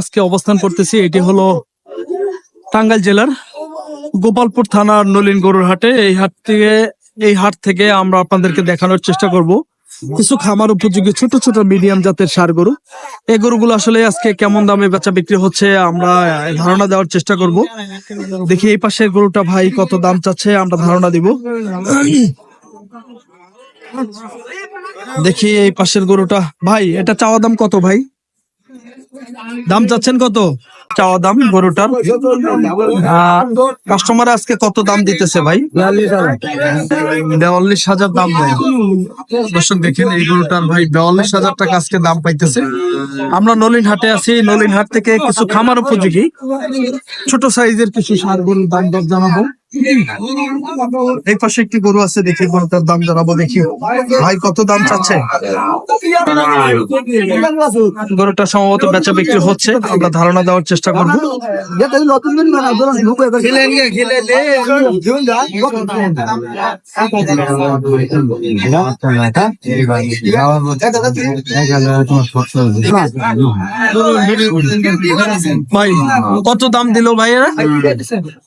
আজকে অবস্থান করতেছি, এটি হলো টাঙ্গাইল জেলার গোপালপুর থানার নলিন গরুর হাটে। এই হাট থেকে, এই হাট থেকে আমরা আপনাদেরকে দেখানোর চেষ্টা করব। কিছু খামার উপযোগী ছোট ছোট মিডিয়াম জাতের সার গরু। এই গরুগুলো আসলে আজকে কেমন দামে বেচা বিক্রি হচ্ছে আমরা ধারণা দেওয়ার চেষ্টা করব। দেখি এই পাশের গরুটা ভাই কত দাম চাচ্ছে, আমরা ধারণা দিব। দেখি এই পাশের গরুটা। ভাই, এটা চাওয়া দাম কত ভাই? দাম চাচ্ছেন কত? চাওয়া দাম গরুটার। কাস্টমার আজকে কত দাম দিতেছে ভাই? বিয়াল্লিশ হাজার দাম দেয়। দর্শক দেখেন, এই গরুটার ভাই বিয়াল্লিশ হাজার টাকা আজকে দাম পাইতেছে। আমরা নলিন হাটে আছি। নলিন হাট থেকে কিছু খামার উপযোগী। ছোট সাইজের কিছু সার গরুর দাম দর জানাব। এই পাশে একটি গরু আছে দেখি গরুটার দাম জানাব দেখি। ভাই কত দাম চাচ্ছে? গরুটা সম্ভবত বেচা বিক্রি হচ্ছে আমরা ধারণা দেওয়ার চেষ্টা করব। ভাই কত দাম দিল ভাইয়েরা?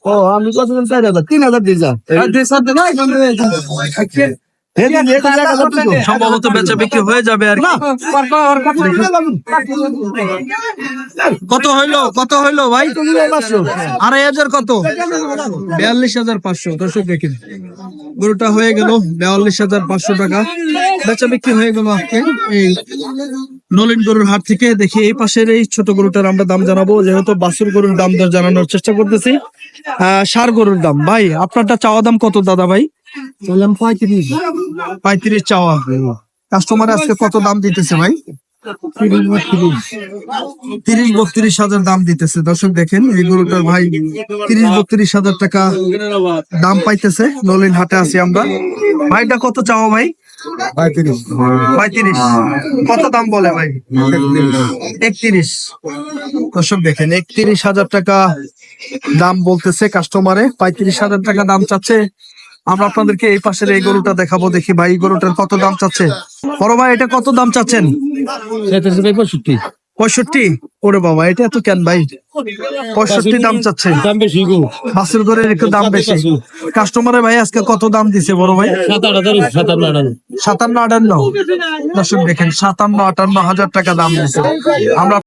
ও আমি কত দিন চার হাজার তিন হাজার দিয়ে যা। সম্ভবত বেচা বিক্রি হয়ে যাবে আর কত হইল? কত হইল ভাই? আড়াই হাজার কত? বিয়াল্লিশ হাজার পাঁচশো দর্শক দেখেন গরুটা হয়ে গেল বিয়াল্লিশ হাজার পাঁচশো টাকা। বেচা বিক্রি হয়ে গেল আজকে। এই নলিন গরুর হাট থেকে দেখি এই পাশের এই ছোট গরুটার আমরা দাম জানাব যেহেতু বাসুর গরুর দাম দর জানানোর চেষ্টা করতেছি। সার গরুর দাম। ভাই আপনারটা চাওয়া দাম কত দাদা ভাই? পঁয়ত্রিশ। পঁয়ত্রিশ চাওয়া। কাস্টমার আজকে কত দাম দিতেছে ভাই? তিরিশ বত্রিশ হাজার দাম দিতেছে। দর্শক দেখেন এই গরুটার ভাই তিরিশ বত্রিশ হাজার টাকা দাম পাইতেছে। নলিন হাটে আছি আমরা। ভাইটা কত চাওয়া ভাই? পঁয়ত্রিশ। পঁয়ত্রিশ। কত দাম বলে ভাই? একত্রিশ। দর্শক দেখেন একত্রিশ হাজার টাকা দাম বলতেছে কাস্টমারে পঁয়ত্রিশ হাজার টাকা দাম চাচ্ছে। আমরা আপনাদেরকে এই পাশের এই গরুটা দেখাবো দেখি ভাই এই গরুটার কত দাম চাচ্ছে। বড় ভাই এটা কত দাম চাচ্ছেন? পঁয়ষট্টি। পঁয়ষট্টি? ওরে বাবা এটা এত কেন ভাই? পঁয়ষট্টি দাম চাচ্ছে। দাম বেশি গো। বাসের ঘরের একটু দাম বেশি। কাস্টমারে ভাই আজকে কত দাম দিছে বড় ভাই? সাতান্ন আটান্ন। সাতান্ন আটান্ন। দর্শক দেখেন সাতান্ন আটান্ন হাজার টাকা দাম দিছে। আমরা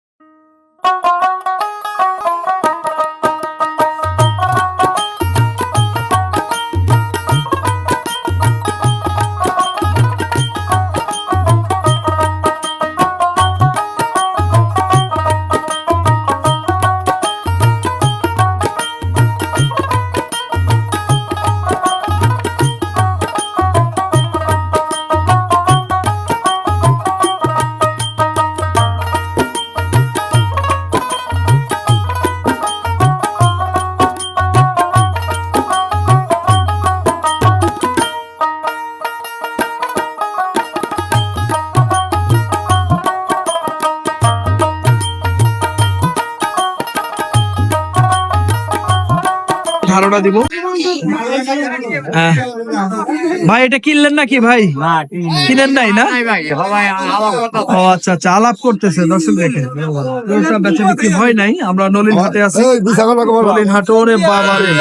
ধারণা দিব। আহ, ভাই এটা কিনলেন নাকি ভাই? কিনেন নাই না? ও আচ্ছা আচ্ছা আলাপ করতেছে দর্শক বেচা বিক্রি হয় নাই আমরা নলিন হাটে আছি নলিন হাটে ওরে বাবা রে।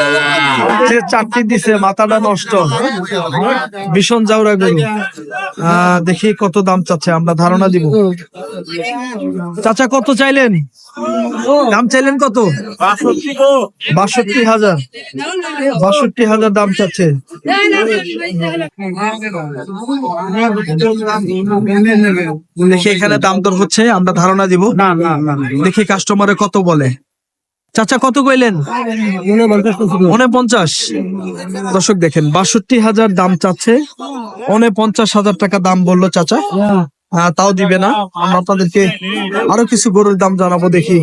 যে চারটি দিছে মাথাটা নষ্ট। ভীষণ জাউরা গরু। দেখি কত দাম চাচ্ছে আমরা ধারণা দিব। চাচা কত চাইলেন? দাম চাইলেন কত? বাষট্টি হাজার। বাষট্টি হাজার দাম চাচ্ছে। দেখি এখানে দাম দর হচ্ছে আমরা ধারণা দিব। দেখি কাস্টমারে কত বলে। চাচা কত কইলেন? পঞ্চাশ। দর্শক দেখেন বাষট্টি হাজার দাম চাচ্ছে। অনে পঞ্চাশ হাজার টাকা দাম বলল চাচা। তাও দিবে না। আমরা আপনাদেরকে আরও কিছু গরুর দাম জানাব দেখি।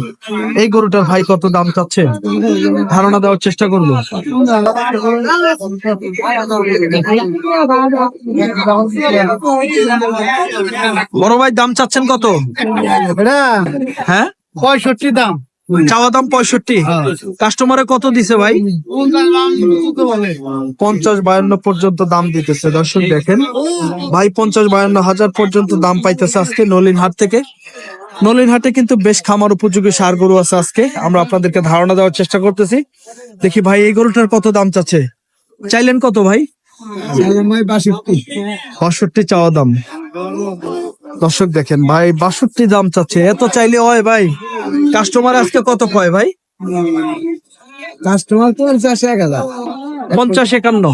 এই গরুটার ভাই কত দাম চাচ্ছে? ধারণা দেওয়ার চেষ্টা করব। বড় ভাই দাম চাচ্ছেন কত? হ্যাঁ? পঁয়ষট্টি দাম। চাওয়া দাম পঁয়ষট্টি। কাস্টমারে কত দিছে ভাই? পঞ্চাশ বায়ান্ন পর্যন্ত দাম দিতেছে। দর্শক দেখেন ভাই পঞ্চাশ বায়ান্ন হাজার পর্যন্ত দাম পাইতেছে আজকে নলিন হাট থেকে। নলিন হাটে কিন্তু বেশ খামার উপযোগী সার গরু আছে আজকে। আমরা আপনাদেরকে ধারণা দেওয়ার চেষ্টা করতেছি। দেখি ভাই এই গরুটার কত দাম চাচ্ছে? চাইলেন কত ভাই? বাষট্টি চাওয়া দাম। দর্শক দেখেন ভাই বাষট্টি দাম চাচ্ছে। এত চাইলে হয় ভাই? কাস্টমার আজকে কত কয় ভাই? কাস্টমার তো চাষে এক হাজার। পঞ্চাশ একান্ন।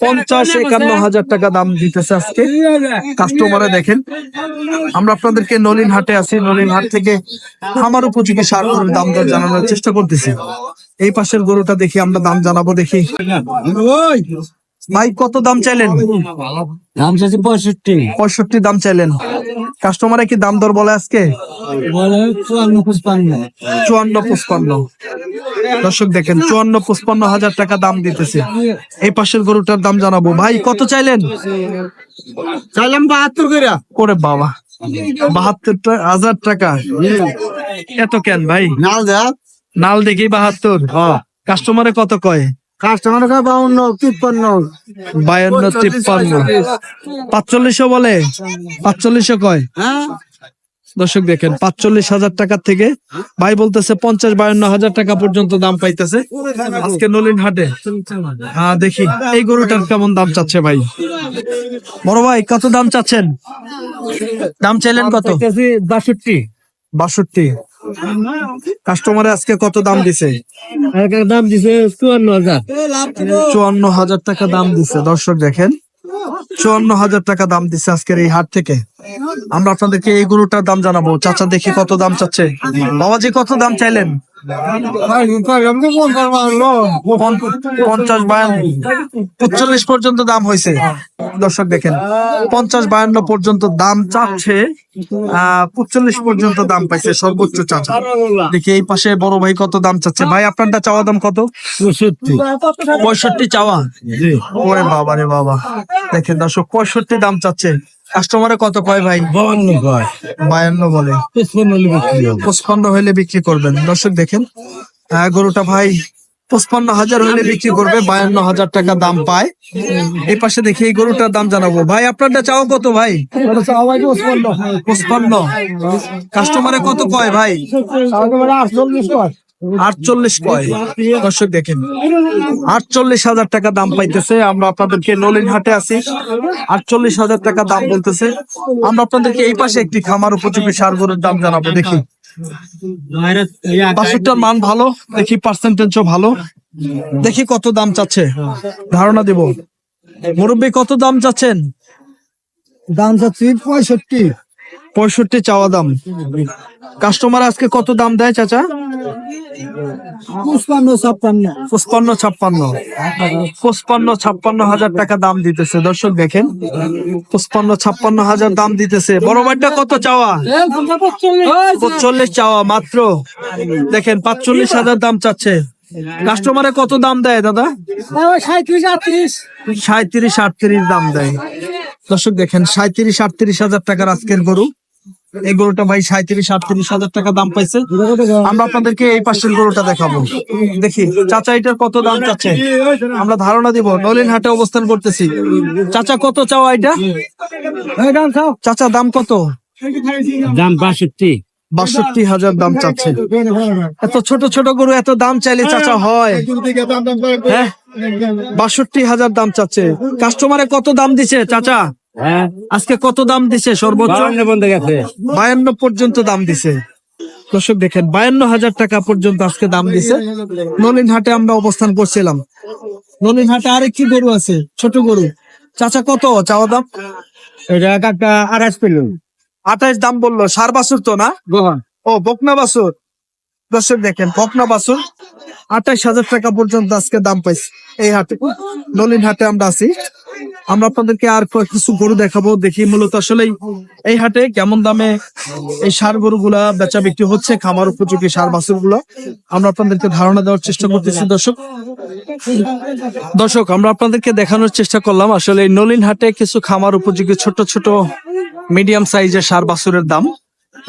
পঞ্চাশ একান্ন হাজার টাকা দাম দিতেছে আজকে। কাস্টমারে দেখেন। আমরা আপনাদেরকে নলিন হাটে আছি। নলিন হাট থেকে আমার উপযোগী সার গরুর দাম দর জানানোর চেষ্টা করতেছি। এই পাশের গরুটা দেখি আমরা দাম জানাব দেখি। ভাই কত দাম চাইলেন? দাম চাচ্ছে পঁয়ষট্টি। পঁয়ষট্টি দাম চাইলেন। কাস্টমারে কি দাম দর বলে আজকে? চুয়ান্ন পঁচপান্ন। দর্শক দেখেন চুয়ান্ন পঁচপান্ন হাজার টাকা দাম দিতেছে। এই পাশের গরুটার দাম জানাব। ভাই কত চাইলেন? চাইলাম বাহাত্তর করে করে বাবা বাহাত্তর হাজার টাকা। এত কেন ভাই? নাল নাল দেখি বাহাত্তর। কাস্টমারে কত কয়? কাস্টমার বাউন্ন তিপ্পান্ন। বায়ান্ন তিপ্পান্ন। পাঁচচল্লিশও বলে? পাঁচচল্লিশও কয়? হ্যাঁ? দর্শক দেখেন পাঁচচল্লিশ হাজার টাকা থেকে ভাই বলতেছে পঞ্চাশ বায়ান্ন হাজার টাকা পর্যন্ত দাম পাইতেছে। আজকে নলিন হাটে। হ্যাঁ দেখি এই গরুটার কেমন দাম চাচ্ছে ভাই? বড় ভাই কত দাম চাচ্ছেন? দাম চাইলেন কত? বাষট্টি। বাষট্টি। কাস্টমারে আজকে কত দাম দিছে? এক এক দাম দিছে চুয়ান্ন হাজার। চুয়ান্ন হাজার টাকা দাম দিছে দর্শক দেখেন। চুয়ান্ন হাজার টাকা দাম দিছে আজকের এই হাট থেকে। আমরা আপনাদেরকে এই গরুটার দাম জানাব। চাচা দেখি কত দাম চাচ্ছে। বাবাজি কত দাম চাইলেন? পঞ্চাশ বায়ান্ন পঁচল্লিশ পর্যন্ত দাম হয়েছে। দর্শক দেখেন পঞ্চাশ বায়ান্ন পর্যন্ত দাম চাচ্ছে আহ পঁচল্লিশ পর্যন্ত দাম পাইছে সর্বোচ্চ চাচা। দেখি এই পাশে বড় ভাই কত দাম চাচ্ছে। ভাই আপনারটা চাওয়া দাম কত? পঁয়ষট্টি। পঁয়ষট্টি চাওয়া? ওরে বাবা রে বাবা। দেখেন দর্শক পঁয়ষট্টি দাম চাচ্ছে। কাস্টমারে কত কয় ভাই? বাউন্ন কয়। বায়ান্ন বলে। পঁচপান্ন হলে বিক্রি করবেন। দর্শক দেখেন গরুটা ভাই পঁচপান্ন হাজার হলে বিক্রি করবে বায়ান্ন হাজার টাকা দাম পায়। এই পাশে দেখি এই গরুটার দাম জানাব। ভাই আপনারটা চাও কত ভাই? পঁচপান্ন। কাস্টমারে কত কয় ভাই? আটচল্লিশ কয়? দর্শক দেখেন, আটচল্লিশ হাজার টাকা দাম পাইতেছে। আমরা আপনাদেরকে নলিন হাটে আছি। আটচল্লিশ হাজার টাকা দাম বলতেছে। আমরা আপনাদেরকে এই পাশে একটি খামার উপযোগী সার দাম জানাব। দেখি। বাছুরটার মান ভালো, দেখি পার্সেন্টেজও ভালো। দেখি কত দাম চাচ্ছে। ধারণা দেব। মুরব্বী কত দাম চাচ্ছেন? দাম চাচ্ছি পঁয়ষট্টি। পঁয়ষট্টি চাওয়া দাম। কাস্টমার আজকে কত দাম দেয় চাচা? পঁচপান্ন ছাপ্পান্ন। পঁচপান্ন ছাপ্পান্ন। পঁচপান্ন ছাপ্পান্ন হাজার টাকা দাম দিতেছে। দর্শক দেখেন পঁচপান্ন ছাপ্পান্ন হাজার দাম দিতেছে। বড় ভাইটা কত চাওয়া? পঁচল্লিশ চাওয়া মাত্র। দেখেন পাঁচচল্লিশ হাজার দাম চাচ্ছে। কাস্টমারে কত দাম দেয় দাদা? সাঁত্রিশ আটত্রিশ। সাঁত্রিশ আটত্রিশ দাম দেয়। দর্শক দেখেন সাঁত্রিশ আটত্রিশ হাজার টাকার আজকের গরু। এই গরুটা ভাই সাঁত্রিশ আটত্রিশ হাজার টাকা দাম পাইছে। আমরা আপনাদেরকে এই পাশের গরুটা দেখাবো। দেখি চাচা এটার কত দাম চাচ্ছে? আমরা ধারণা দিব নলিন হাটে অবস্থান করতেছি। চাচা কত চাওয়া এটা? চাচা দাম কত? দাম বাষট্টি। বাষট্টি হাজার দাম চাচ্ছে। এত ছোট ছোট গরু এত দাম চাইলে চাচা হয়। হ্যাঁ? বাষট্টি হাজার দাম চাচ্ছে। কাস্টমারে কত দাম দিছে চাচা? আজকে কত দাম দিছে সর্বোচ্চ? গেছে। বায়ান্ন পর্যন্ত দাম দিছে। দর্শক দেখেন বায়ান্ন হাজার টাকা পর্যন্ত আজকে দাম দিছে। নলিন হাটে আমরা অবস্থান করছিলাম। নলিন হাটে আরেকটি গরু আছে ছোট গরু। চাচা কত চাওয়া দাম? এটা আড়াইশ পেলুন আঠাইশ দাম বলল সার বাসুর তো না? ও বকনা বাছুর। দর্শক দেখেন বকনা বাছুর। আঠাইশ হাজার টাকা পর্যন্ত আজকে দাম পাইছি এই হাটে। নলিন হাটে আমরা আছি। আমরা আপনাদেরকে আর কিছু গরু দেখাবো, দেখি মূলত আসলে এই হাটে কেমন দামে এই সার গরুগুলা বেচা বিক্রি হচ্ছে, খামার উপযোগী সার বাছুরগুলা আমরা আপনাদেরকে ধারণা দেওয়ার চেষ্টা করতেছি, দর্শক। দর্শক, আমরা আপনাদেরকে দেখানোর চেষ্টা করলাম, আসলে এই নলিন হাটে কিছু খামার উপযোগী ছোট ছোট মিডিয়াম সাইজের সার বাছুরের দাম।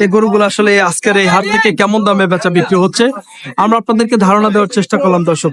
এই গরুগুলো আসলে আজকের এই হাট থেকে কেমন দামে বেচা বিক্রি হচ্ছে, আমরা আপনাদেরকে ধারণা দেওয়ার চেষ্টা করলাম, দর্শক।